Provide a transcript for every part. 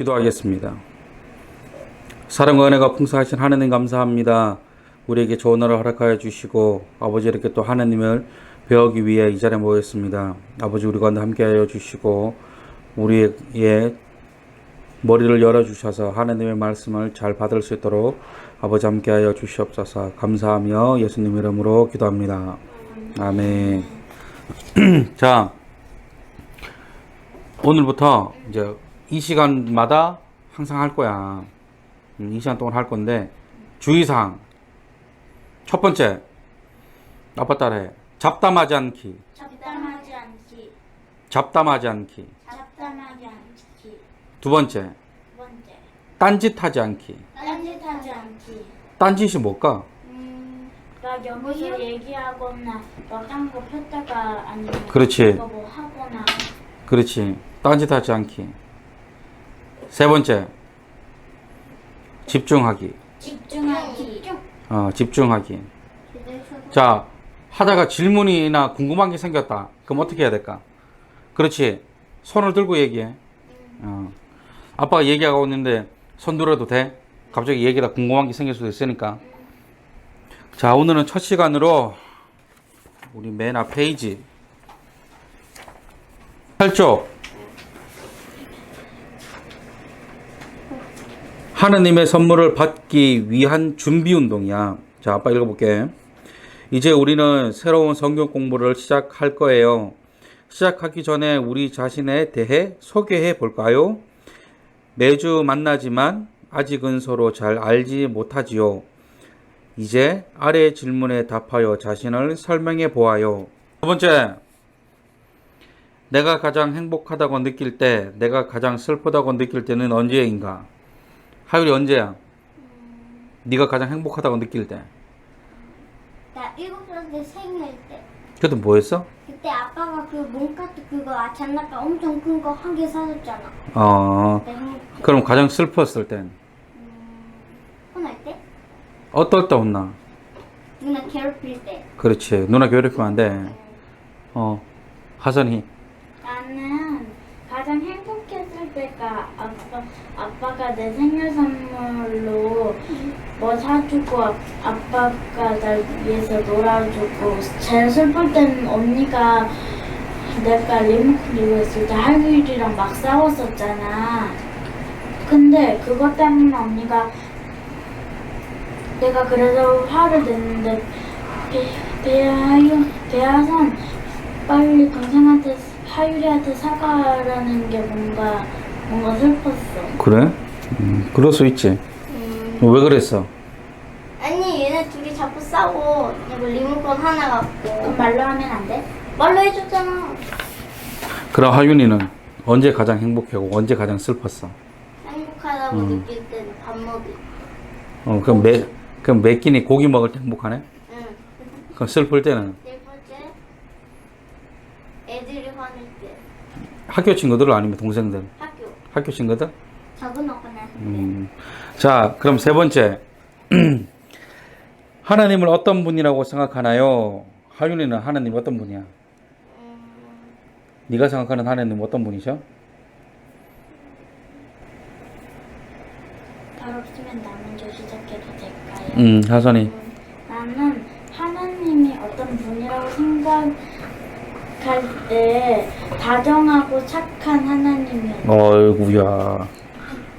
기도하겠습니다. 사랑과 은혜가 풍성하신 하나님 감사합니다. 우리에게 좋은 하루 허락하여 주시고 아버지 이렇게 또 하나님을 배우기 위해 이 자리에 모였습니다. 아버지 우리 가운데 함께하여 주시고 우리의 머리를 열어 주셔서 하나님의 말씀을 잘 받을 수 있도록 아버지 함께하여 주시옵소서 감사하며 예수님 이름으로 기도합니다. 아멘. 자 오늘부터 이제 이 시간마다 항상 할 거야. 음, 이 시간 동안 할 건데 주의사항 첫 번째 아빠 따라해 잡담하지 않기 잡담하지 않기, 잡담하지 않기 잡담하지 않기. 두 번째 두 번째, 딴짓하지 않기 딴짓하지 않기. 딴짓이 뭘까? 음, 막 여기서 얘기하거나 막딴거 폈다가 아니면 그렇지. 뭐 하거나 그렇지 딴짓하지 않기 세 번째. 집중하기. 집중하기. 어, 집중하기. 자 하다가 질문이나 궁금한 게 생겼다. 그럼 어떻게 해야 될까? 그렇지. 손을 들고 얘기해. 어. 아빠가 얘기하고 있는데 손 들어도 돼? 갑자기 얘기가 궁금한 게 생길 수도 있으니까. 자 오늘은 첫 시간으로 우리 맨 앞 페이지. 8쪽 하느님의 선물을 받기 위한 준비 운동이야. 자, 아빠 읽어볼게. 이제 우리는 새로운 성경 공부를 시작할 거예요. 시작하기 전에 우리 자신에 대해 소개해 볼까요? 매주 만나지만 아직은 서로 잘 알지 못하지요. 이제 아래 질문에 답하여 자신을 설명해 보아요. 두 번째, 내가 가장 행복하다고 느낄 때, 내가 가장 슬프다고 느낄 때는 언제인가? 하율이 언제야? 네가 가장 행복하다고 느낄 때. 나 일곱 살때 생일 때 그때 뭐 했어? 그때 아빠가 그 몸카트 그거 아 장난감 엄청 큰 거 한 개 사줬잖아. 어, 행복해. 그럼 가장 슬펐을 땐? 혼날 때? 어떨 때 혼나? 누나 괴롭힐 때. 그렇지. 누나 괴롭히면 안 돼. 어, 하선이. 나는 가장 행복했을 때가 아빠 아빠가 내 생일 선물로 뭐 사주고 아- 아빠가 날 위해서 놀아주고 제일 슬플 때는 언니가 내가 리모컨 들고 있을 때 할일이랑 막 싸웠었잖아. 근데 그것 때문에 언니가 내가 그래서 화를 냈는데 배, 배하유 배하선 빨리 동생한테 하율이한테 사과라는 게 뭔가 뭔가 슬펐어. 그래? 음, 그럴 수 있지. 왜 그랬어? 아니 얘네 둘이 자꾸 싸워. 이거 리모컨 하나 그럼 갖고 말로 하면 안 돼? 말로 해줬잖아. 그럼 하윤이는 언제 가장 행복하고 언제 가장 슬펐어? 행복하다고 음. 느낄 때는 밥 먹이. 어, 그럼 매, 그럼 매 끼니 고기 먹을 때 행복하네? 응. 그럼 슬플 때는 네 번째 애들이 화낼 때 학교 친구들 아니면 동생들? 학교 학교 친구들? 적은 오거나 음. 자, 그럼 세 번째. 하나님을 어떤 분이라고 생각하나요? 하윤이는 하나님 어떤 분이야? 네가 생각하는 하나님 어떤 분이셔? 발 없으면 나 먼저 시작해도 될까요? 음, 하선이. 음, 나는 하나님이 어떤 분이라고 생각 할 때 다정하고 착한 하나님이었어. 어이구야.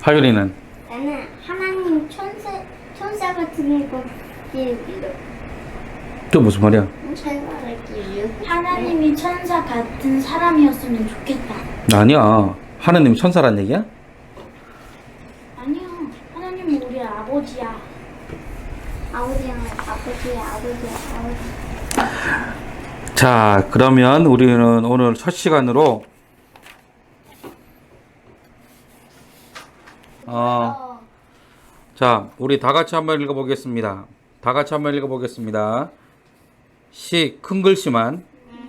하윤이는? 나는 하나님 천사 천사 같은 거 길이요 또 무슨 말이야? 하나님이 천사 같은 사람이었으면 좋겠다. 아니야. 하나님 천사란 얘기야? 아니야. 하나님은 우리 아버지야. 아버지랑 아버지야 아버지야 아버지 자, 그러면 우리는 오늘 첫 시간으로 어, 자, 우리 다 같이 한번 읽어보겠습니다. 다 같이 한번 읽어보겠습니다. 시, 큰 글씨만.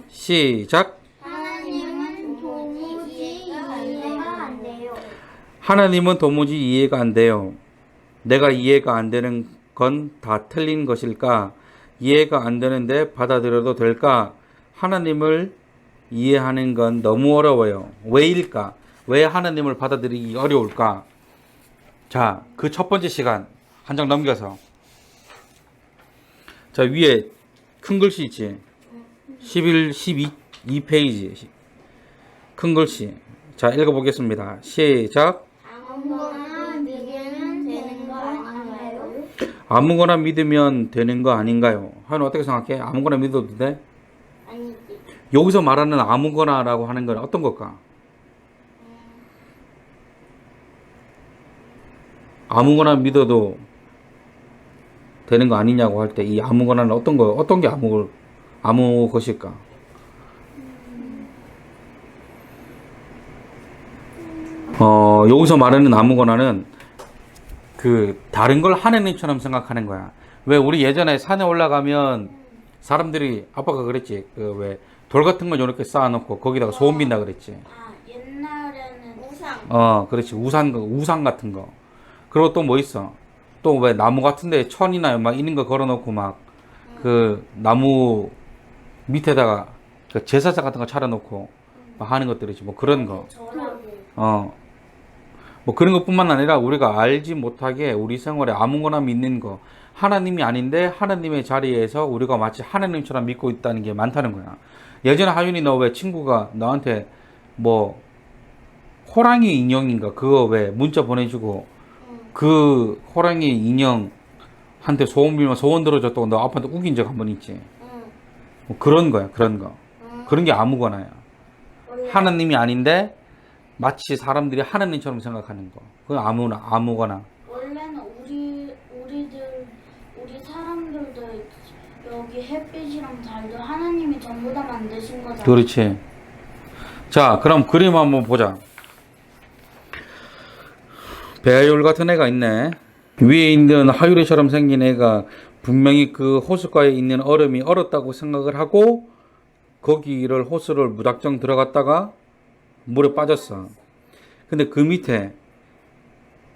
시작. 하나님은 도무지 이해가 안 돼요 하나님은 도무지 이해가 안 돼요. 내가 이해가 안 되는 건 다 틀린 것일까? 이해가 안 되는데 받아들여도 될까? 하나님을 이해하는 건 너무 어려워요. 왜일까? 왜 하나님을 받아들이기 어려울까? 자, 그 첫 번째 시간 한 장 넘겨서 자 위에 큰 글씨 있지 11, 12, 2페이지 큰 글씨 자 읽어보겠습니다 시작 아무거나 믿으면 되는 거 아닌가요? 하연 어떻게 생각해? 아무거나 믿어도 돼? 여기서 말하는 아무거나라고 하는 건 어떤 걸까? 아무거나 믿어도 되는 거 아니냐고 할 때 이 아무거나는 어떤 거 어떤 게 아무 아무 것일까? 어 여기서 말하는 아무거나는 그 다른 걸 하느님처럼 생각하는 거야. 왜 우리 예전에 산에 올라가면 사람들이 아빠가 그랬지 그왜 돌 같은 거 이렇게 쌓아놓고 거기다가 소원 빈다 그랬지. 아 옛날에는 우상. 어, 그렇지. 우산, 우산 같은 거. 그리고 또 뭐 있어? 또 왜 나무 같은데 천이나 막 이런 거 걸어놓고 막 그 나무 밑에다가 그 제사자 같은 거 차려놓고 막 하는 것들이지. 뭐 그런 거. 어. 뭐 그런 것뿐만 아니라 우리가 알지 못하게 우리 생활에 아무거나 믿는 거. 하나님이 아닌데 하나님의 자리에서 우리가 마치 하나님처럼 믿고 있다는 게 많다는 거야. 예전에 하윤이 너 왜 친구가 너한테 뭐 호랑이 인형인가 그거 왜 문자 보내주고 그 호랑이 인형한테 소원 빌면 소원 들어줬다고 너 아빠한테 우긴 적 한 번 있지. 응. 뭐 그런 거야 그런 거. 응. 그런 게 아무거나야. 하나님이 아닌데 마치 사람들이 하나님처럼 생각하는 거. 그건 아무나 아무거나. 원래는 우리 우리들 우리 사람들도 여기 햇빛이랑 하나님이 전부 다 만드신 거잖아. 그렇지. 자, 그럼 그림 한번 보자. 배아율 같은 애가 있네. 위에 있는 하유리처럼 생긴 애가 분명히 그 호숫가에 있는 얼음이 얼었다고 생각을 하고 거기를 호수를 무작정 들어갔다가 물에 빠졌어. 근데 그 밑에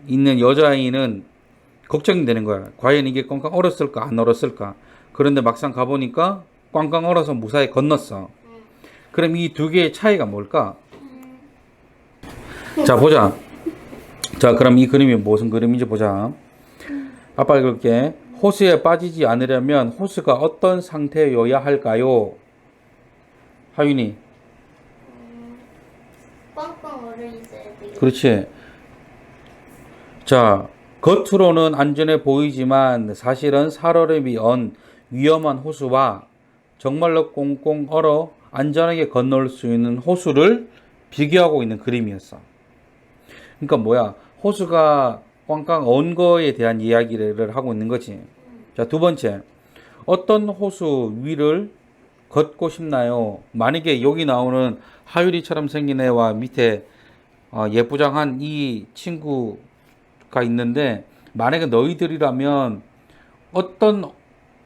있는 여자아이는 걱정이 되는 거야. 과연 이게 꽝꽝 얼었을까 안 얼었을까. 그런데 막상 가보니까 꽝꽝 얼어서 무사히 건넜어. 그럼 이 두 개의 차이가 뭘까? 자, 보자. 자, 그럼 이 그림이 무슨 그림인지 보자. 아빠 읽을게. 호수에 빠지지 않으려면 호수가 어떤 상태여야 할까요? 하윤이. 꽝꽝 얼어 있어야 돼. 그렇지. 자, 겉으로는 안전해 보이지만 사실은 살얼음이 언 위험한 호수와 정말로 꽁꽁 얼어 안전하게 건널 수 있는 호수를 비교하고 있는 그림이었어. 그러니까 뭐야? 호수가 꽝꽝 언 거에 대한 이야기를 하고 있는 거지. 자, 두 번째. 어떤 호수 위를 걷고 싶나요? 만약에 여기 나오는 하유리처럼 생긴 애와 밑에 어, 예쁘장한 이 친구가 있는데 만약에 너희들이라면 어떤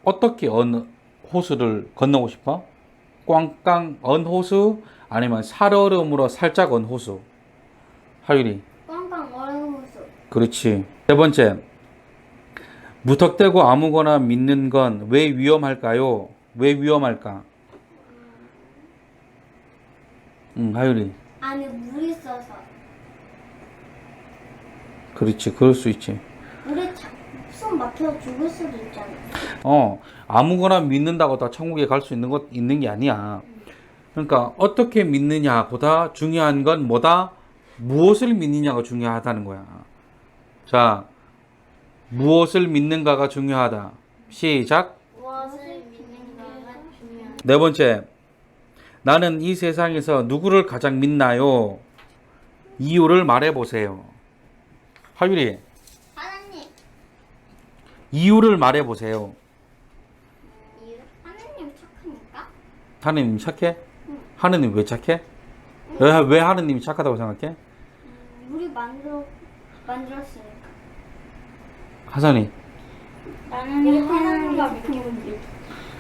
어떻게 언 호수를 건너고 싶어? 꽝꽝 언 호수 아니면 살얼음으로 살짝 언 호수? 하유리 꽝꽝 얼어 호수. 그렇지. 세 번째. 무턱대고 아무거나 믿는 건 왜 위험할까요? 왜 위험할까? 응, 하유리. 안에 물이 있어서 그렇지. 그럴 수 있지. 숨 막혀 죽을 수도 있잖아. 어, 아무거나 믿는다고 다 천국에 갈 수 있는 것 있는 게 아니야. 그러니까 어떻게 믿느냐보다 중요한 건 뭐다? 무엇을 믿느냐가 중요하다는 거야. 자, 무엇을 믿는가가 중요하다. 시작. 무엇을 믿는가가 중요하다. 네 번째. 나는 이 세상에서 누구를 가장 믿나요? 이유를 말해 보세요. 하율이, 이유를 말해 보세요. 이유? 하나님 착하니까? 하느님 착해? 하느님 왜 착해? 왜, 왜 하느님이 착하다고 생각해? 물이 만들어 만들었으니까. 하선이. 나는 왜 하나님을 하나님을 믿,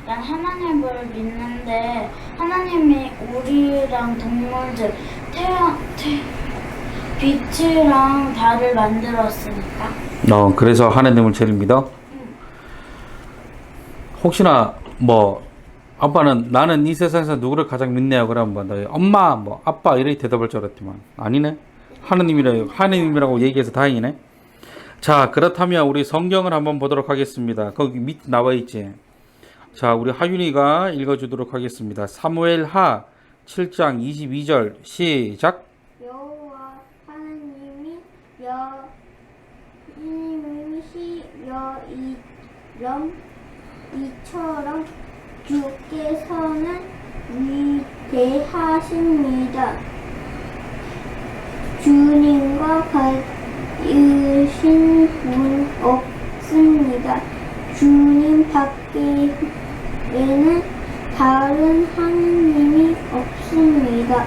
난 하나님을 믿는데 하나님이 우리랑 동물들 태양 태 빛이랑 달을 만들었으니까. 어, 그래서 하느님을 제일 믿어? 혹시나 뭐 아빠는 나는 이 세상에서 누구를 가장 믿네요. 그러면 뭐 엄마 뭐 아빠 이렇게 대답할 줄 알았지만 아니네. 하느님이라 하느님이라고 얘기해서 다행이네. 자, 그렇다면 우리 성경을 한번 보도록 하겠습니다. 거기 밑 나와 있지. 자, 우리 하윤이가 읽어주도록 하겠습니다. 사무엘 하 7장 22절 시작. 여호와 하나님이 여 하나님이 시 여 이런 이처럼 주께서는 위대하십니다. 주님과 같으신 분 없습니다. 주님 밖에는 다른 하나님이 없습니다.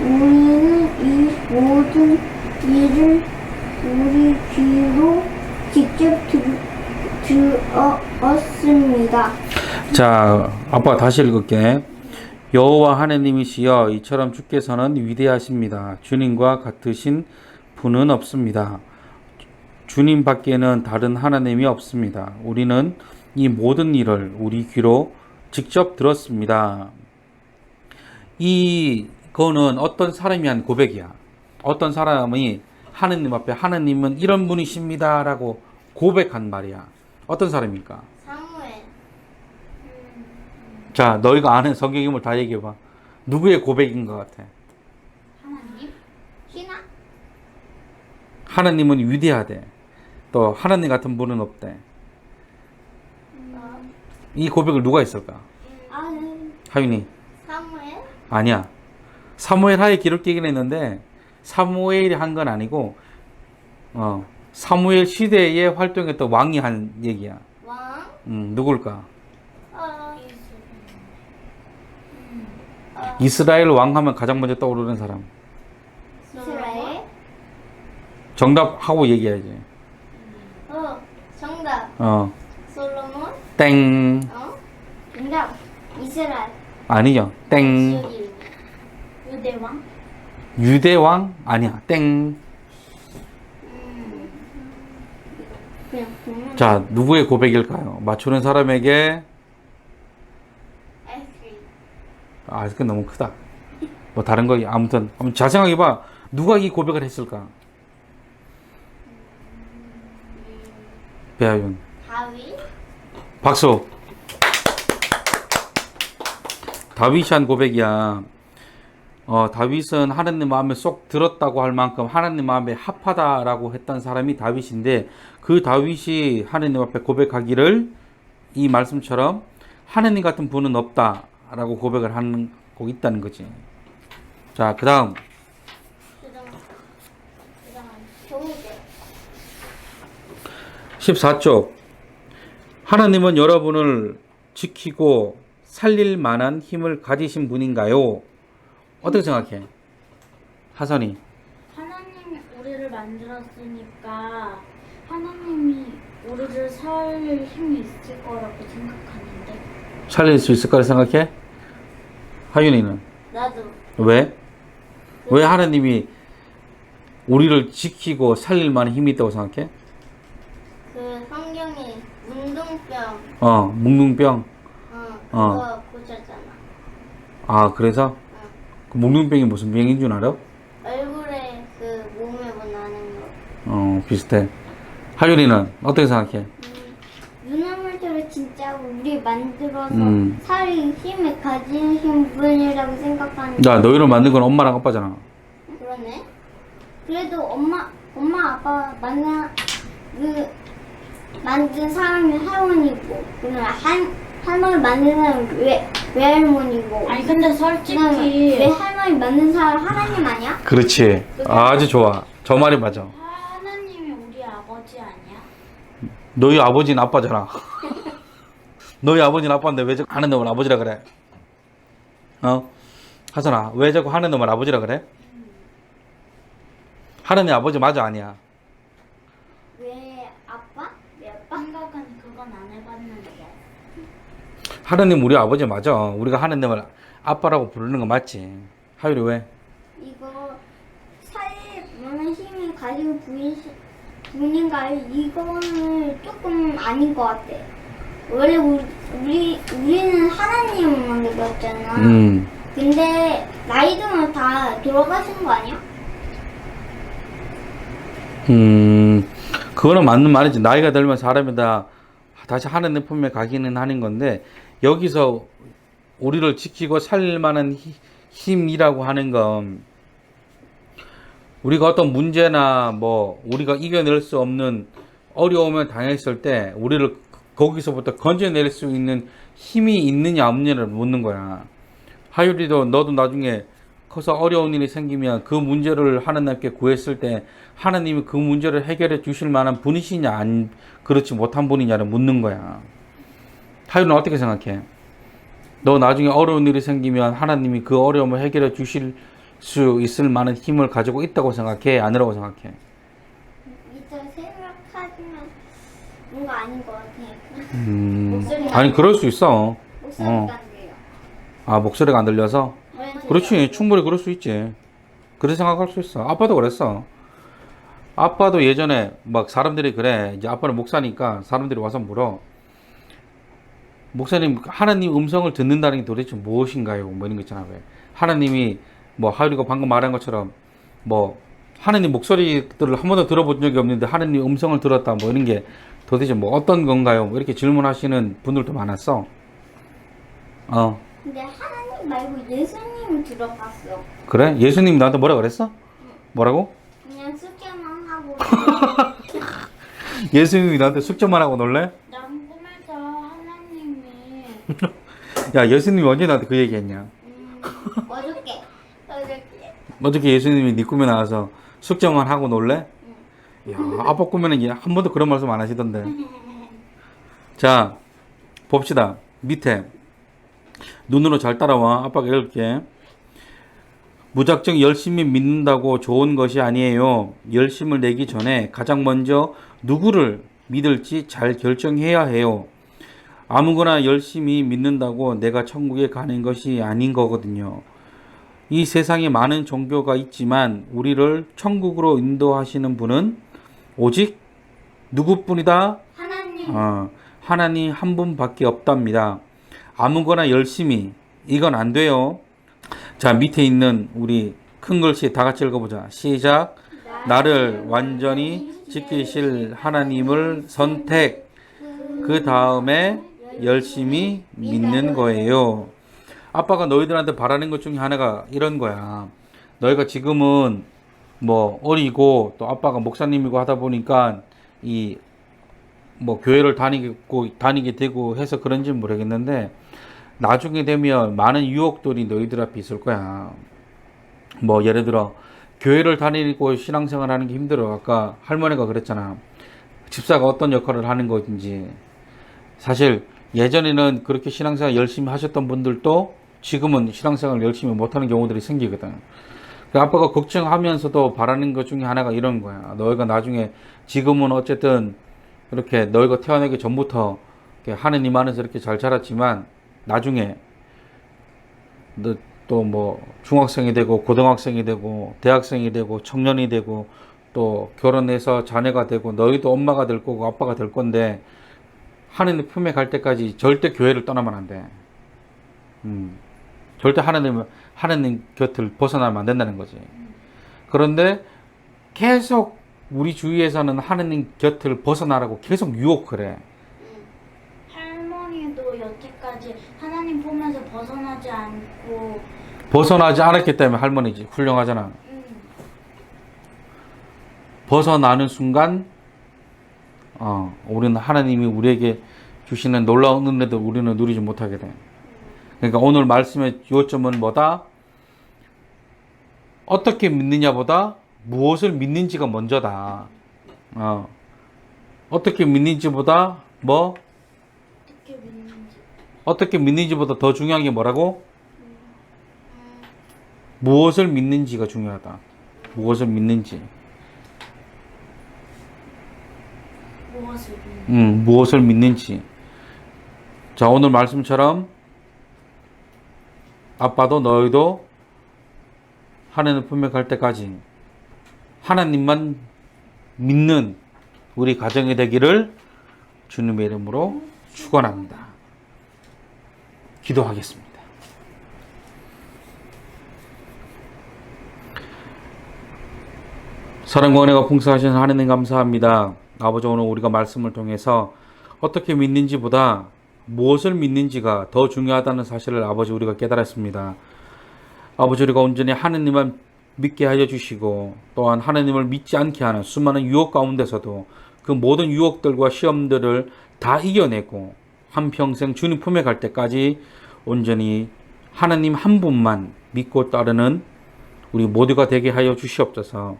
우리는 이 모든 일을 우리 귀로 직접 들, 들 었습니다. 자, 아빠 다시 읽을게. 여호와 하나님이시여 이처럼 주께서는 위대하십니다. 주님과 같으신 분은 없습니다. 주님 밖에는 다른 하나님이 없습니다. 우리는 이 모든 일을 우리 귀로 직접 들었습니다. 이거는 어떤 사람이 한 고백이야. 어떤 사람이 하느님 앞에 하느님은 이런 분이십니다라고 고백한 말이야. 어떤 사람일까? 자, 너희가 아는 성경 인물 다 얘기해 봐. 누구의 고백인 것 같아? 하나님? 희나 하나님은 위대하대. 또 하나님 같은 분은 없대. 이 고백을 누가 했을까? 아 네. 하윤이 사무엘 아니야. 사무엘 하에 기록되긴 했는데 사무엘이 한 건 아니고 어 사무엘 시대에 활동했던 왕이 한 얘기야. 왕 음, 누굴까? 어, 이스라엘 왕 하면 가장 먼저 떠오르는 사람. 이스라엘 정답 하고 얘기해야지. 어 정답 어, 솔로몬 땡. 어 정답 이스라엘 아니죠. 땡. 지옥이 유대왕? 유대 왕? 아니야. 땡. 그냥 보면 자, 누구의 고백일까요? 맞추는 사람에게 아이스크림 아, 그건 너무 크다. 뭐 다른 거 아무튼 한번 잘 생각해 봐. 누가 이 고백을 했을까? 배아윤. 다윗 박수. 다윗이 한 고백이야. 어, 다윗은 하나님 마음에 쏙 들었다고 할 만큼 하나님 마음에 합하다라고 했던 사람이 다윗인데 그 다윗이 하나님 앞에 고백하기를 이 말씀처럼 하나님 같은 분은 없다 라고 고백을 하고 있다는 거지. 자, 그 다음. 그 다음 그다음 경제 14쪽. 하나님은 여러분을 지키고 살릴 만한 힘을 가지신 분인가요? 어떻게 생각해? 하선이. 하나님이 우리를 만들었으니까 하나님이 우리를 살릴 힘이 있을 거라고 생각하는데 살릴 수 있을 거라 생각해? 하윤이는 나도 왜? 왜 하나님이 우리를 지키고 살릴 만한 힘이 있다고 생각해? 그 성경에 문둥병 어, 묵능병. 어 어. 그거 고쳤잖아 아, 그래서 어. 그 묵능병이 무슨 병인 줄 알아? 얼굴에 그 몸에 뭐 나는 거 어, 비슷해. 하윤이는 어떻게 생각해? 우리 만들어서 음. 살릴 힘을 가지신 분이라고 생각하는 야, 너희를 만든 건 엄마랑 아빠잖아. 그러네. 그래도 엄마, 엄마, 아빠 만나 그 만든 사람이 할머니고, 그냥 할 할머니 만든 사람이 외 외할머니고. 아니 근데 솔직히 외할머니 만든 사람 하나님 아니야? 그렇지. 아주 좋아. 저 말이 맞아. 하나님이 우리 아버지 아니야? 너희 아버지는 아빠잖아. 너희 아버지는 아빠인데 왜 자꾸 하는 놈을 아버지라 그래? 어? 하선아, 왜 자꾸 하는 놈을 아버지라 그래? 애 아버지 맞아 아니야? 외 아빠? 외 아빠? 생각은 그건 안 해봤는데 하느님 우리 아버지 맞아. 우리가 하느님을 아빠라고 부르는 거 맞지? 하율이 왜? 이거 살릴 만한 힘이 가지고 분이 분인가요? 이거는 조금 아닌 것 같아. 원래 우리 우리 우리는 하나님만 믿었잖아. 음. 근데 나이 들면 다 돌아가신 거 아니야? 음, 그거는 맞는 말이지. 나이가 들면 사람이 다 다시 하나님 품에 가기는 하는 건데, 여기서 우리를 지키고 살릴 만한 히- 힘이라고 하는 건, 우리가 어떤 문제나 뭐, 우리가 이겨낼 수 없는 어려움을 당했을 때, 우리를 거기서부터 건져낼 수 있는 힘이 있느냐, 없느냐를 묻는 거야. 하율이도 너도 나중에 커서 어려운 일이 생기면 그 문제를 하나님께 구했을 때 하나님이 그 문제를 해결해 주실 만한 분이시냐 안 그렇지 못한 분이냐를 묻는 거야. 하율은 어떻게 생각해? 너 나중에 어려운 일이 생기면 하나님이 그 어려움을 해결해 주실 수 있을 만한 힘을 가지고 있다고 생각해? 아니라고 생각해? 이제 생각하지만 뭔가 아닌 것. 음, 목소리가 아니 그럴 수 있어. 목소리가 어. 안 돼요. 아 목소리가 안 들려서? 네, 그렇지 충분히 그럴 수 있지 그렇게 생각할 수 있어 아빠도 그랬어 아빠도 예전에 막 사람들이 그래 이제 아빠는 목사니까 사람들이 와서 물어 목사님 하나님 음성을 듣는다는 게 도대체 무엇인가요 뭐 이런 거 있잖아 왜 하나님이 뭐 하율이가 방금 말한 것처럼 뭐 하나님 목소리들을 한 번도 들어본 적이 없는데 하나님 음성을 들었다 뭐 이런 게 도대체 뭐 어떤 건가요 뭐 이렇게 질문하시는 분들도 많았어 어 근데 하나님 말고 예수님 들어봤어. 그래? 예수님이 나한테 뭐라 그랬어? 뭐라고? 그냥 숙제만 하고 예수님이 나한테 숙제만 하고 놀래? 난 꿈에서 하나님이 야, 예수님이 언제 나한테 그 얘기 했냐? 음, 어저께 어저께 어저께 예수님이 네 꿈에 나와서 숙제만 하고 놀래? 야, 아빠 꿈에는 얘한 번도 그런 말씀 안 하시던데. 자, 봅시다. 밑에. 눈으로 잘 따라와. 아빠가 읽을게. 무작정 열심히 믿는다고 좋은 것이 아니에요. 열심을 내기 전에 가장 먼저 누구를 믿을지 잘 결정해야 해요. 아무거나 열심히 믿는다고 내가 천국에 가는 것이 아닌 거거든요. 이 세상에 많은 종교가 있지만 우리를 천국으로 인도하시는 분은 오직 누구뿐이다? 하나님 어, 하나님 한 분밖에 없답니다. 아무거나 열심히 이건 안 돼요. 자 밑에 있는 우리 큰 글씨 다 같이 읽어보자. 시작. 나를 완전히 지키실 하나님을 선택. 그 다음에 열심히 믿는 거예요. 아빠가 너희들한테 바라는 것 중에 하나가 이런 거야. 너희가 지금은 뭐 어리고 또 아빠가 목사님이고 하다 보니까 이 뭐 교회를 다니고 다니게 되고 해서 그런지 모르겠는데 나중에 되면 많은 유혹들이 너희들 앞에 있을 거야. 뭐 예를 들어 교회를 다니고 신앙생활 하는 게 힘들어. 아까 할머니가 그랬잖아. 집사가 어떤 역할을 하는 것인지. 사실 예전에는 그렇게 신앙생활 열심히 하셨던 분들도 지금은 신앙생활 열심히 못하는 경우들이 생기거든. 그 아빠가 걱정하면서도 바라는 것 중에 하나가 이런 거야. 너희가 나중에 지금은 어쨌든 이렇게 너희가 태어나기 전부터 하느님 안에서 이렇게 잘 자랐지만 나중에 너또뭐 중학생이 되고 고등학생이 되고 대학생이 되고 청년이 되고 또 결혼해서 자녀가 되고 너희도 엄마가 될 거고 아빠가 될 건데 하느님 품에 갈 때까지 절대 교회를 떠나면 안 돼. 음. 절대 하나님 하나님 곁을 벗어나면 안 된다는 거지. 그런데 계속 우리 주위에서는 하나님 곁을 벗어나라고 계속 유혹을 해. 할머니도 여태까지 하나님 품에서 벗어나지 않고 벗어나지 않았기 때문에 할머니지. 훌륭하잖아. 음, 벗어나는 순간, 어, 우리는 하나님이 우리에게 주시는 놀라운 은혜도 우리는 누리지 못하게 돼. 그러니까 오늘 말씀의 요점은 뭐다? 어떻게 믿느냐보다 무엇을 믿는지가 먼저다. 어. 어떻게 믿는지보다 뭐 어떻게 믿는지 어떻게 믿는지보다 더 중요한 게 뭐라고? 무엇을 믿는지가 중요하다. 무엇을 믿는지. 무엇을 믿는지 음, 무엇을 믿는지. 자, 오늘 말씀처럼 아빠도 너희도 하나님 품에 갈 때까지 하나님만 믿는 우리 가정이 되기를 주님의 이름으로 축원합니다. 기도하겠습니다. 사랑과 은혜가 풍성하신 하나님 감사합니다. 아버지 오늘 우리가 말씀을 통해서 어떻게 믿는지보다 무엇을 믿는지가 더 중요하다는 사실을 아버지 우리가 깨달았습니다. 아버지 우리가 온전히 하나님만 믿게 하여 주시고 또한 하나님을 믿지 않게 하는 수많은 유혹 가운데서도 그 모든 유혹들과 시험들을 다 이겨내고 한평생 주님 품에 갈 때까지 온전히 하나님 한 분만 믿고 따르는 우리 모두가 되게 하여 주시옵소서.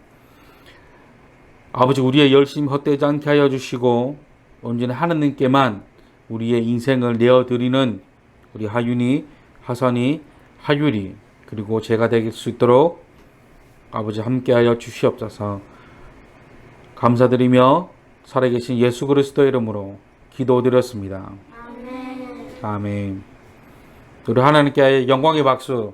아버지 우리의 열심히 헛되지 않게 하여 주시고 온전히 하나님께만 우리의 인생을 내어드리는 우리 하윤이, 하선이, 하율이 그리고 제가 될 수 있도록 아버지 함께하여 주시옵소서. 감사드리며 살아계신 예수 그리스도 이름으로 기도드렸습니다. 아멘. 아멘. 우리 하나님께 영광의 박수